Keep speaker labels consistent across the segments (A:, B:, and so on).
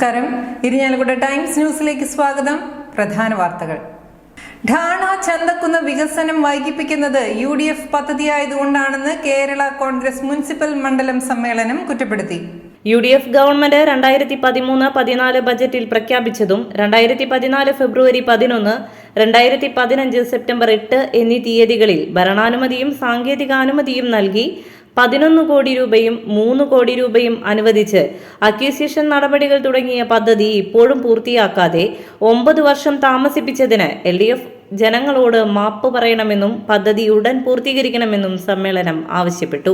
A: നമസ്കാരം. ഇരിഞ്ഞാലക്കുട ടൈംസ് ന്യൂസിലേക്ക് സ്വാഗതം. പ്രധാന വാർത്തകൾ. ഠാണ ചന്തക്കുന്ന വികസനം വൈകിപ്പിക്കുന്നത് യു ഡി എഫ് പദ്ധതിയായതുകൊണ്ടാണെന്ന് കേരള കോൺഗ്രസ് മുനിസിപ്പൽ മണ്ഡലം സമ്മേളനം കുറ്റപ്പെടുത്തി.
B: യു ഡി എഫ് ഗവൺമെന്റ് രണ്ടായിരത്തി പതിമൂന്ന് പതിനാല് ബജറ്റിൽ പ്രഖ്യാപിച്ചതും രണ്ടായിരത്തി പതിനാല് ഫെബ്രുവരി പതിനൊന്ന് രണ്ടായിരത്തി പതിനഞ്ച് സെപ്റ്റംബർ എട്ട് എന്നീ തീയതികളിൽ ഭരണാനുമതിയും സാങ്കേതികാനുമതിയും നൽകി പതിനൊന്ന് കോടി രൂപയും മൂന്ന് കോടി രൂപയും അനുവദിച്ച് അക്വിസിഷൻ നടപടികൾ തുടങ്ങിയ പദ്ധതി ഇപ്പോഴും പൂർത്തിയാക്കാതെ ഒമ്പത് വർഷം താമസിപ്പിച്ചതിന് എൽ ഡി എഫ് ജനങ്ങളോട് മാപ്പ് പറയണമെന്നും പദ്ധതി ഉടൻ പൂർത്തീകരിക്കണമെന്നും സമ്മേളനം ആവശ്യപ്പെട്ടു.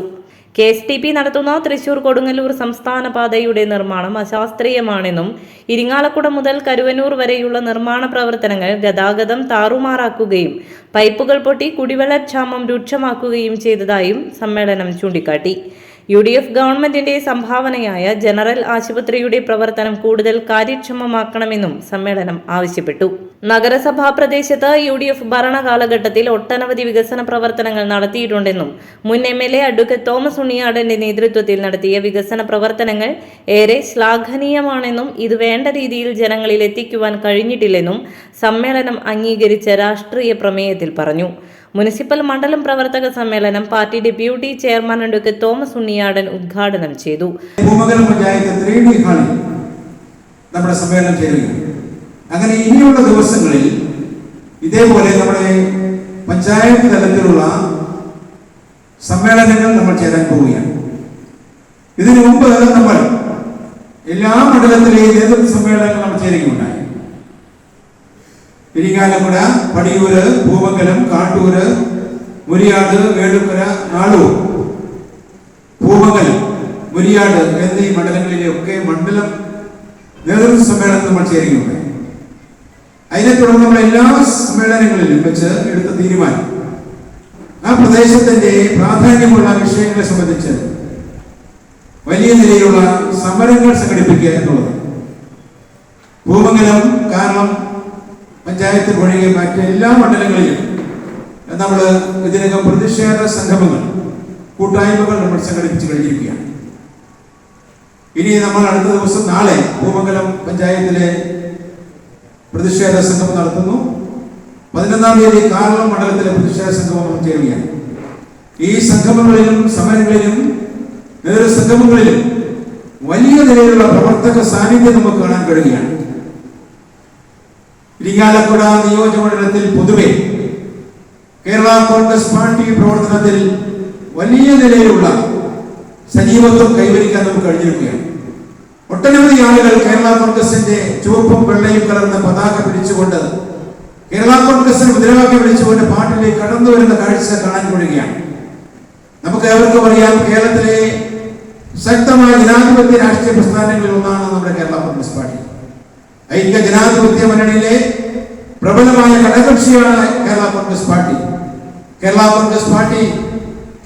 B: കെ എസ് ടി പി നടത്തുന്ന തൃശൂർ കൊടുങ്ങല്ലൂർ സംസ്ഥാന പാതയുടെ നിർമ്മാണം അശാസ്ത്രീയമാണെന്നും ഇരിങ്ങാലക്കുട മുതൽ കരുവനൂർ വരെയുള്ള നിർമ്മാണ പ്രവർത്തനങ്ങൾ ഗതാഗതം താറുമാറാക്കുകയും പൈപ്പുകൾ പൊട്ടി കുടിവെള്ളക്ഷാമം രൂക്ഷമാക്കുകയും ചെയ്തതായും സമ്മേളനം ചൂണ്ടിക്കാട്ടി. യു ഡി എഫ് ഗവൺമെന്റിന്റെ സംഭാവനയായ ജനറൽ ആശുപത്രിയുടെ പ്രവർത്തനം കൂടുതൽ കാര്യക്ഷമമാക്കണമെന്നും സമ്മേളനം ആവശ്യപ്പെട്ടു. നഗരസഭാ പ്രദേശത്ത് യു ഡി എഫ് ഭരണകാലഘട്ടത്തിൽ ഒട്ടനവധി വികസന പ്രവർത്തനങ്ങൾ നടത്തിയിട്ടുണ്ടെന്നും മുൻ M L A advocate Thomas ഉണ്ണിയാടന്റെ നേതൃത്വത്തിൽ നടത്തിയ വികസന പ്രവർത്തനങ്ങൾ ഏറെ ശ്ലാഘനീയമാണെന്നും ഇത് വേണ്ട രീതിയിൽ ജനങ്ങളിൽ എത്തിക്കുവാൻ കഴിഞ്ഞിട്ടില്ലെന്നും സമ്മേളനം അംഗീകരിച്ച രാഷ്ട്രീയ പ്രമേയത്തിൽ പറഞ്ഞു. മുനിസിപ്പൽ മണ്ഡലം പ്രവർത്തക സമ്മേളനം party deputy chairman advocate Thomas Unniyadan ഉദ്ഘാടനം ചെയ്തു.
C: നമ്മുടെ സമ്മേളനം ചേരുകയാണ് അങ്ങനെ ഇനിയുള്ള ദിവസങ്ങളിൽ ഇതേപോലെ നമ്മുടെ പഞ്ചായത്ത് തലത്തിലുള്ള സമ്മേളനങ്ങൾ നമ്മൾ ചേരാൻ പോവുകയാണ്. ഇതിനു മുമ്പ് നമ്മൾ എല്ലാ മണ്ഡലത്തിലെയും നേതൃത്വ സമ്മേളനങ്ങൾ നമ്മൾ ചേരുകയുണ്ടായി. ഇരിങ്ങാലക്കുട പടിയൂര് പൂമംഗലം കാട്ടൂര് മുരിയാട് വേളുക്കര നാളൂർ പൂമംഗലം മുരിയാട് എന്നീ മണ്ഡലങ്ങളിലെയൊക്കെ മണ്ഡലം നേതൃത്വ സമ്മേളനം നമ്മൾ ചേരുകയുണ്ടായി. അതിനെ തുടർന്ന് നമ്മൾ എല്ലാ സമ്മേളനങ്ങളിലും വെച്ച് എടുത്ത തീരുമാനം. ആ പ്രദേശത്തിന്റെ പ്രാധാന്യമുള്ള വിഷയങ്ങളെ സംബന്ധിച്ച് വലിയ നിലയിലുള്ള സമരങ്ങൾ സംഘടിപ്പിക്കുക എന്നുള്ളത്. ഭൂമംഗലം കാരണം പഞ്ചായത്ത് ഒഴികെ മറ്റ് എല്ലാ മണ്ഡലങ്ങളിലും നമ്മൾ ഇതിനകം പ്രതിഷേധ സംഗമങ്ങൾ കൂട്ടായ്മകൾ നമ്മൾ സംഘടിപ്പിച്ചു കഴിഞ്ഞിരിക്കുകയാണ്. ഇനി നമ്മൾ അടുത്ത ദിവസം നാളെ ഭൂമംഗലം പഞ്ചായത്തിലെ പ്രതിഷേധ സംഗമം നടത്തുന്നു. പതിനൊന്നാം തീയതി കാർളം മണ്ഡലത്തിലെ പ്രതിഷേധ സംഗമം ചേരുകയാണ് ഈ സംഗമങ്ങളിലും സമരങ്ങളിലും വേറെ സംഗമങ്ങളിലും വലിയ നിലയിലുള്ള പ്രവർത്തക സാന്നിധ്യം നമുക്ക് കാണാൻ കഴിയുകയാണ്. ഇരിങ്ങാലക്കുട നിയോജകമണ്ഡലത്തിൽ പൊതുവെ കേരള കോൺഗ്രസ് പാർട്ടി പ്രവർത്തനത്തിൽ വലിയ നിലയിലുള്ള സജീവത്വം കൈവരിക്കാൻ നമുക്ക് കഴിഞ്ഞിരിക്കുകയാണ്. ഒട്ടനവധി ആളുകൾ കേരള കോൺഗ്രസിന്റെ ചുവപ്പും വെള്ളയും കലർന്ന പതാക പിടിച്ചുകൊണ്ട് കേരള കോൺഗ്രസിന് മുദ്രാവാക്യം വിളിച്ചുകൊണ്ട് പാട്ടിലേക്ക് കടന്നു വരുന്ന കാഴ്ച കാണാൻ കഴിയുകയാണ്. നമുക്ക് ഏവർക്കും അറിയാം കേരളത്തിലെ ശക്തമായ ജനാധിപത്യ രാഷ്ട്രീയ പ്രസ്ഥാനങ്ങളിൽ ഒന്നാണ് നമ്മുടെ കേരള കോൺഗ്രസ് പാർട്ടി. ഐക്യ ജനാധിപത്യ മുന്നണിയിലെ പ്രബലമായ ഘടകക്ഷിയാണ് Kerala Congress party. Kerala Congress party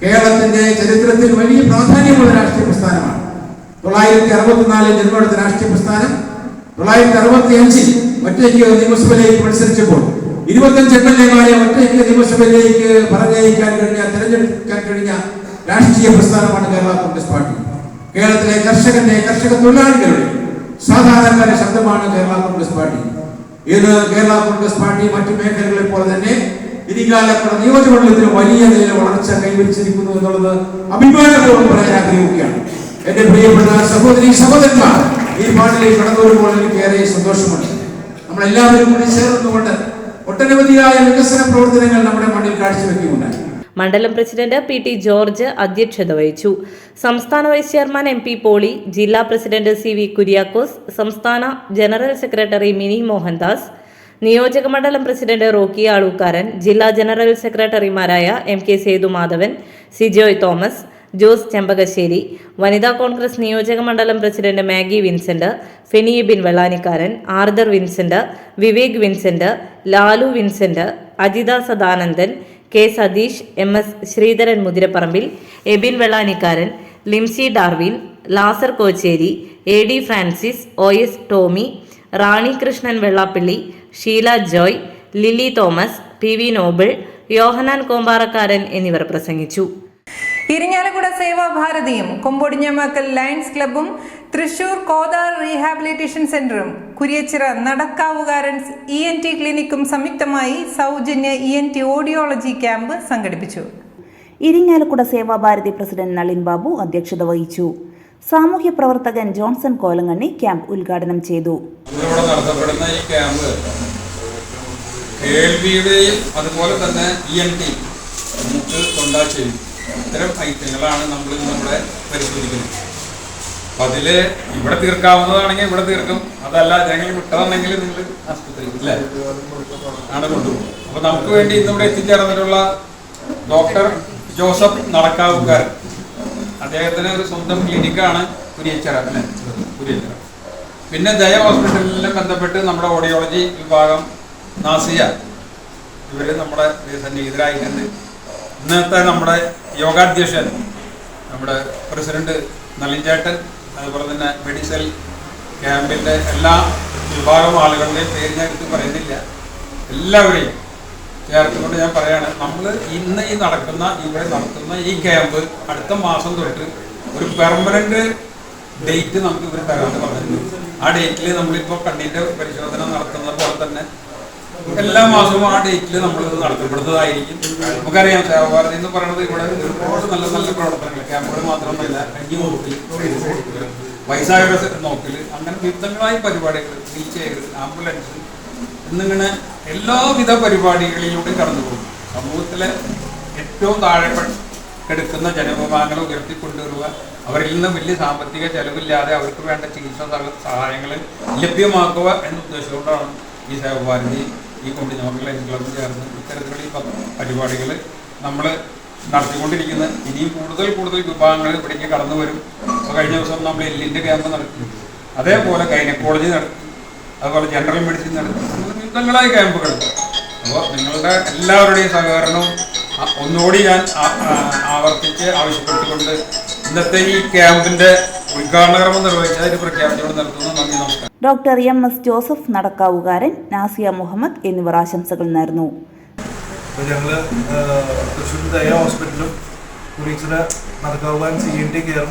C: കേരളത്തിന്റെ ചരിത്രത്തിൽ വലിയ പ്രാധാന്യമുള്ള രാഷ്ട്രീയ പ്രസ്ഥാനമാണ്. തൊള്ളായിരത്തി അറുപത്തിനാലിൽ ജന്മമെടുത്ത രാഷ്ട്രീയ പ്രസ്ഥാനം തൊള്ളായിരത്തി അറുപത്തി അഞ്ചിൽ ഒറ്റയ്ക്ക് നിയമസഭയിലേക്ക് മത്സരിച്ചപ്പോൾ ഇരുപത്തഞ്ച് എം എൽ എമാരെ ഒറ്റയ്ക്ക് നിയമസഭയിലേക്ക് പറഞ്ഞയക്കാൻ കഴിഞ്ഞ തെരഞ്ഞെടുക്കാൻ കഴിഞ്ഞ രാഷ്ട്രീയ പ്രസ്ഥാനമാണ് കേരള കോൺഗ്രസ് പാർട്ടി. കേരളത്തിലെ കർഷകന്റെ കർഷക തൊഴിലാളികളുടെ സാധാരണക്കാരുടെ ശബ്ദമാണ് കേരള കോൺഗ്രസ് പാർട്ടി. ഇത് കേരള കോൺഗ്രസ് പാർട്ടി മറ്റു മേഖലകളെ പോലെ തന്നെ ഇരിക്കാലക്കുള്ള നിയോജകമണ്ഡലത്തിന് വലിയ നിലയിൽ വളർച്ച കൈവരിച്ചിരിക്കുന്നു എന്നുള്ളത് അഭിമാനപൂർവം പറയാൻ ആഗ്രഹിക്കുകയാണ്. എന്റെ പ്രിയപ്പെട്ട സഹോദരി സഹോദരന്മാർ ഈ പാട്ടിലേക്ക് കടന്നു വരുമ്പോൾ എനിക്ക് ഏറെ സന്തോഷമുണ്ട്. നമ്മളെല്ലാവരും കൂടി ചേർന്നുകൊണ്ട് ഒട്ടനവധിയായ വികസന പ്രവർത്തനങ്ങൾ നമ്മുടെ മണ്ണിൽ കാഴ്ചവെക്കുകയുണ്ടായി
B: മണ്ഡലം പ്രസിഡന്റ് പി ടി ജോർജ് അധ്യക്ഷത വഹിച്ചു. സംസ്ഥാന vice chairman M P Poly ജില്ലാ പ്രസിഡന്റ് സി വി കുര്യാക്കോസ് സംസ്ഥാന ജനറൽ സെക്രട്ടറി മിനി മോഹൻദാസ് നിയോജക മണ്ഡലം പ്രസിഡന്റ് റോക്കി ആളൂക്കാരൻ ജില്ലാ ജനറൽ സെക്രട്ടറിമാരായ M K Sethumadhavan Sijoy Thomas Jose Chempakassery വനിതാ കോൺഗ്രസ് നിയോജക മണ്ഡലം president Maggi Vincent ഫെനിയബിൻ Vellanikkaran Arthur Vincent Vivek Vincent Lalu Vincent Ajitha Sadanandan K Satheesh M S Sreedharan Muthiraparambil Ebin Vellanikkaran Limsy Darwin Lazar Kochery A D Francis O S Tommy Rani Krishnan Vellappally Sheela Joy Lilly Thomas P V Noble Yohannan Kombarakkaran എന്നിവർ പ്രസംഗിച്ചു.
A: ഇരിഞ്ഞാലക്കുട സേവാഭാരതിയും കൊമ്പൊടിഞ്ഞമാക്കൽ Lions ക്ലബും Thrissur കോതാർ rehabilitation സെന്ററും Kuriachira Nadakkavukaran E N T ക്ലിനിക്കും സംയുക്തമായി സൗജന്യ E N T audiology camp സംഘടിപ്പിച്ചു.
D: Irinjalakuda Sevabharathi president Nalin Babu അധ്യക്ഷത വഹിച്ചു. സാമൂഹ്യ പ്രവർത്തകൻ ജോൺസൺ കോലങ്ങണ്ണി ക്യാമ്പ് ഉദ്ഘാടനം ചെയ്തു.
E: ഇന്നിവിടെ നടത്തപ്പെടുന്ന ഈ ക്യാമ്പ് കേൾവിയുടെയും അതുപോലെ തന്നെ ഇ എൻ ടി നമുക്ക് തൊണ്ടാച്ചെവി ഇത്തരം ഐറ്റങ്ങളാണ് നമ്മൾ നമ്മുടെ പരിശോധിക്കുന്നത്. അപ്പൊ അതിൽ ഇവിടെ തീർക്കാവുന്നതാണെങ്കിൽ ഇവിടെ തീർക്കും. അതല്ല ഏതെങ്കിലും വിട്ടതാണെങ്കിൽ നിങ്ങൾ ആശുപത്രിയിൽ അല്ലേ? ആണ് കൊണ്ടുപോകും. അപ്പൊ നമുക്ക് വേണ്ടി ഇന്നിവിടെ എത്തിച്ചേർന്നിട്ടുള്ള ഡോക്ടർ ജോസഫ് നടക്കാവുകാരൻ അദ്ദേഹത്തിന് ഒരു സ്വന്തം ക്ലിനിക്കാണ് പുരിയച്ചറ അല്ലേ? പുരിയച്ചറ പിന്നെ ദയ ഹോസ്പിറ്റലിനെ ബന്ധപ്പെട്ട് നമ്മുടെ ഓഡിയോളജി വിഭാഗം നാസിയ. ഇവർ നമ്മുടെ സന്നിഹിതരായിട്ടുണ്ട് ഇന്നത്തെ നമ്മുടെ യോഗാധ്യക്ഷൻ നമ്മുടെ പ്രസിഡന്റ് നളിൻചേട്ടൻ അതുപോലെ തന്നെ മെഡിക്കൽ ക്യാമ്പിന്റെ എല്ലാ വിഭാഗം ആളുകളുടെയും പേര് ഞാൻ എടുത്ത് പറയുന്നില്ല. എല്ലാവരെയും ചേർത്തുകൊണ്ട് ഞാൻ പറയാണ് നമ്മൾ ഇന്ന് ഈ നടക്കുന്ന ഇവിടെ നടത്തുന്ന ഈ ക്യാമ്പ് അടുത്ത മാസം തൊട്ട് ഒരു പെർമനന്റ് ഡേറ്റ് നമുക്ക് ഇവർ തരാമെന്ന് പറഞ്ഞിട്ടുണ്ട്. ആ ഡേറ്റിൽ നമ്മളിപ്പോൾ കണ്ണിന്റെ പരിശോധന നടത്തുന്ന പോലെ തന്നെ എല്ലാ മാസവും ആ ഡേറ്റിൽ നമ്മൾ നടത്തപ്പെടുന്നതായിരിക്കും നമുക്കറിയാം സേവാഭാരതി എന്ന് പറയുന്നത് ഇവിടെ ഒരുപാട് നല്ല നല്ല പ്രവർത്തനങ്ങൾ ക്യാമ്പുകൾ മാത്രമല്ല കഞ്ഞി നോക്കി വയസ്സായവരെ നോക്കൽ. അങ്ങനെ വിവിധങ്ങളായ പരിപാടികൾ വീൽ ആംബുലൻസ് എന്നിങ്ങനെ എല്ലാവിധ പരിപാടികളിലൂടെ കടന്നു പോകും. സമൂഹത്തിലെ ഏറ്റവും താഴെ കിടക്കുന്ന ജനവിഭാഗങ്ങളെ ഉയർത്തിക്കൊണ്ടുവരിക. അവരിൽ നിന്ന് വലിയ സാമ്പത്തിക ചെലവില്ലാതെ അവർക്ക് വേണ്ട ചികിത്സാ സഹ- സഹായങ്ങൾ ലഭ്യമാക്കുക എന്ന ഉദ്ദേശത്തോടാണ് ഈ സേവഭാരതി ഈ കൊണ്ടി നോക്കൽ ക്ലബ് ചേർന്ന് ഇത്തരത്തിലുള്ള ഈ പരിപാടികൾ നമ്മൾ നടത്തിക്കൊണ്ടിരിക്കുന്ന ഇനിയും കൂടുതൽ കൂടുതൽ വിഭാഗങ്ങൾ ഇവിടേക്ക് കടന്നു വരും. അപ്പോൾ കഴിഞ്ഞ ദിവസം നമ്മൾ എല്ലിന്റെ ക്യാമ്പ് നടത്തി. അതേപോലെ ഗൈനക്കോളജി നടത്തി. അതുപോലെ ജനറൽ മെഡിസിൻ നടത്തി. വിവിധങ്ങളായ ക്യാമ്പുകൾ അപ്പോൾ നിങ്ങളുടെ എല്ലാവരുടെയും സഹകരണവും ഒന്നുകൂടി ഞാൻ ആവർത്തിച്ച് ആവശ്യപ്പെട്ടുകൊണ്ട് ഇന്നത്തെ ഈ ക്യാമ്പിന്റെ ഉദ്ഘാടന കർമ്മം നിർവഹിച്ചതിന് പ്രഖ്യാപിച്ചുകൊണ്ട്
D: doctor M S Joseph Nadakkavukaran Nasiya Muhammad എന്നിവർ ആശംസകൾ നേർന്നു.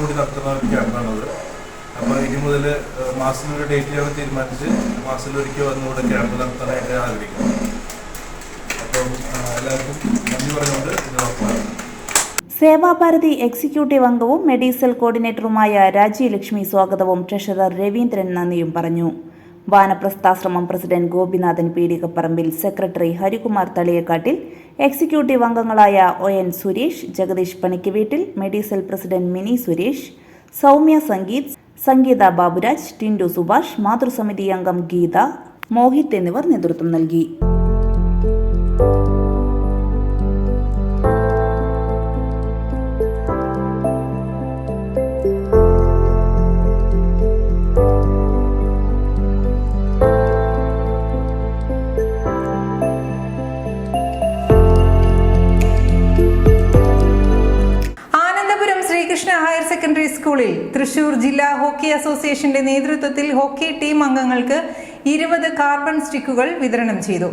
F: കൂടി നടത്തുന്ന അപ്പോൾ ഇനി മുതൽ മാസത്തിലൊരു ഡേറ്റ് ഞങ്ങൾ തീരുമാനിച്ച് മാസത്തിലൊരിക്കൽ വന്നുകൂടെ ക്യാമ്പ് നടത്താനായിട്ട് ആഗ്രഹിക്കുന്നു. അപ്പം എല്ലാവർക്കും നന്ദി പറഞ്ഞുകൊണ്ട് ഇത് ഉറപ്പാണ്
D: സേവാഭാരതി എക്സിക്യൂട്ടീവ് അംഗവും മെഡീസൽ കോർഡിനേറ്ററുമായ രാജ്യലക്ഷ്മി സ്വാഗതവും ട്രഷറർ രവീന്ദ്രൻ നന്ദിയും പറഞ്ഞു. Vanaprasthashramam president Gopinathan Peedikaparambil secretary Harikumar Thaliyakkattil executive അംഗങ്ങളായ ഒ എൻ സുരേഷ് ജഗദീഷ് പണിക്ക് വീട്ടിൽ മെഡിസൽ പ്രസിഡന്റ് മിനി സുരേഷ് സൗമ്യ സംഗീത് സംഗീത ബാബുരാജ് ടിൻഡു സുഭാഷ് മാതൃസമിതി അംഗം ഗീത മോഹിത് എന്നിവർ നേതൃത്വം നൽകി.
A: സ്കൂളിൽ തൃശൂർ ജില്ലാ ഹോക്കി അസോസിയേഷന്റെ നേതൃത്വത്തിൽ ഹോക്കി ടീം അംഗങ്ങൾക്ക് ഇരുപത് കാർബൺ സ്റ്റിക്കുകൾ വിതരണം ചെയ്തു.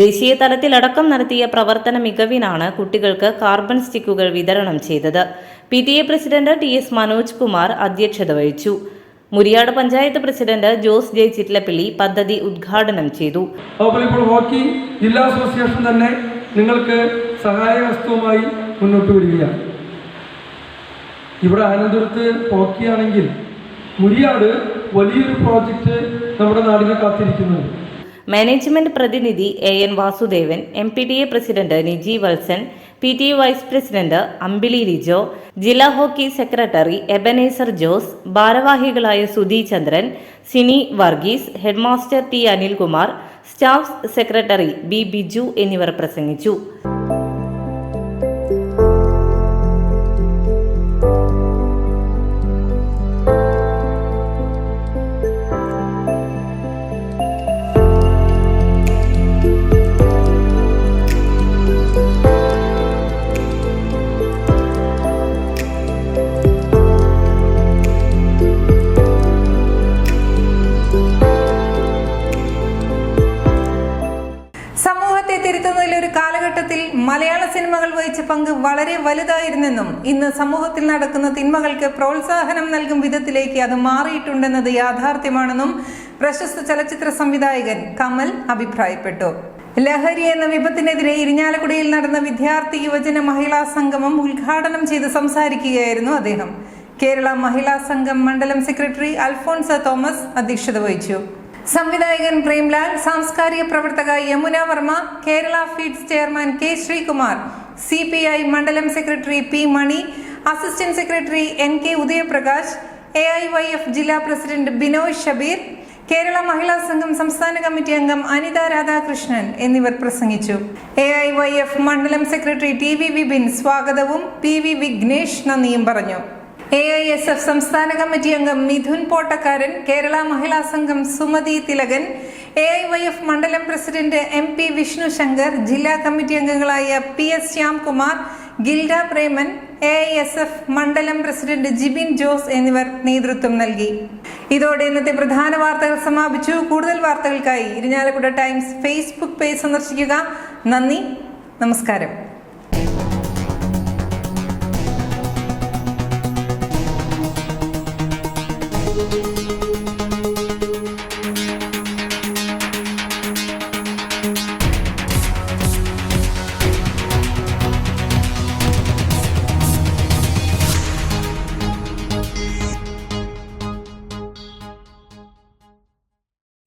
B: ദേശീയ തലത്തിലടക്കം നടത്തിയ പ്രവർത്തന മികവിനാണ് കുട്ടികൾക്ക് കാർബൺ സ്റ്റിക്കുകൾ വിതരണം ചെയ്തത്. P T A president T S Manoj Kumar അധ്യക്ഷത വഹിച്ചു. മുരിയാട് പഞ്ചായത്ത് പ്രസിഡന്റ് ജോസ് ജെ ചിറ്റ്ലപ്പിള്ളി പദ്ധതി ഉദ്ഘാടനം ചെയ്തു.
G: അതുപോലെ ഇപ്പോൾ ഹോക്കി ജില്ലാ അസോസിയേഷൻ തന്നെ നിങ്ങൾക്ക് സഹായ വസ്തുവുമായി മുന്നോട്ട് വരികയാണ്. ഇവിടെ ആനന്ദപുരത്ത് പോക്കിയാണെങ്കിൽ മുരിയാട് വലിയൊരു പ്രോജക്റ്റ് നമ്മുടെ നാടിനെ കാത്തിരിക്കുന്നുണ്ട്
B: മാനേജ്മെന്റ് പ്രതിനിധി A N Vasudevan M P T A president Niji Valsan P T A vice president Ambili Lijo ജില്ലാ ഹോക്കി സെക്രട്ടറി എബനേസർ ജോസ് ഭാരവാഹികളായ Sudhi Chandran Sini Varghese headmaster T Anilkumar staff secretary B Biju എന്നിവർ പ്രസംഗിച്ചു.
A: സമൂഹത്തെ തിരുത്തുന്നതിൽ ഒരു കാലഘട്ടത്തിൽ മലയാള സിനിമകൾ വഹിച്ച പങ്ക് വളരെ വലുതായിരുന്നെന്നും ഇന്ന് സമൂഹത്തിൽ നടക്കുന്ന തിന്മകൾക്ക് പ്രോത്സാഹനം നൽകും വിധത്തിലേക്ക് അത് മാറിയിട്ടുണ്ടെന്നത് യാഥാർത്ഥ്യമാണെന്നും പ്രശസ്ത ചലച്ചിത്ര സംവിധായകൻ കമൽ അഭിപ്രായപ്പെട്ടു. ലഹരി എന്ന വിപത്തിനെതിരെ ഇരിഞ്ഞാലക്കുടയിൽ നടന്ന വിദ്യാർത്ഥി യുവജന മഹിളാ സംഗമം ഉദ്ഘാടനം ചെയ്ത് സംസാരിക്കുകയായിരുന്നു അദ്ദേഹം. കേരള മഹിളാ സംഘം മണ്ഡലം സെക്രട്ടറി അൽഫോൺസ തോമസ് അധ്യക്ഷത വഹിച്ചു. സംവിധായകൻ പ്രേംലാൽ സാംസ്കാരിക പ്രവർത്തക Yamuna Varma Kerala feeds chairman K Sreekumar C P I മണ്ഡലം secretary P Mani assistant secretary N K Udayaprakash A I Y F ജില്ലാ പ്രസിഡന്റ് ബിനോയ് ഷബീർ കേരള മഹിളാ സംഘം സംസ്ഥാന കമ്മിറ്റി അംഗം അനിത രാധാകൃഷ്ണൻ എന്നിവർ പ്രസംഗിച്ചു. എ ഐ വൈ എഫ് മണ്ഡലം സെക്രട്ടറി ടി വി വിപിൻ സ്വാഗതവും P V Vignesh നന്ദിയും പറഞ്ഞു. എ ഐ എസ് എഫ് സംസ്ഥാന കമ്മിറ്റി അംഗം Mithun Pottakkaran Kerala Mahila Sangham Sumathi Thilakan A I Y F മണ്ഡലം president M P Vishnu Shankar ജില്ലാ കമ്മിറ്റി അംഗങ്ങളായ P S Shyamkumar Gilda Preman A I S F മണ്ഡലം president Jibin Jose എന്നിവർ നേതൃത്വം നൽകി. ഇതോടെ ഇന്നത്തെ പ്രധാന വാർത്തകൾ സമാപിച്ചു. കൂടുതൽ വാർത്തകൾക്കായി ഇരിഞ്ഞാലക്കുട ടൈംസ് ഫേസ്ബുക്ക് പേജ് സന്ദർശിക്കുക. നന്ദി. നമസ്കാരം.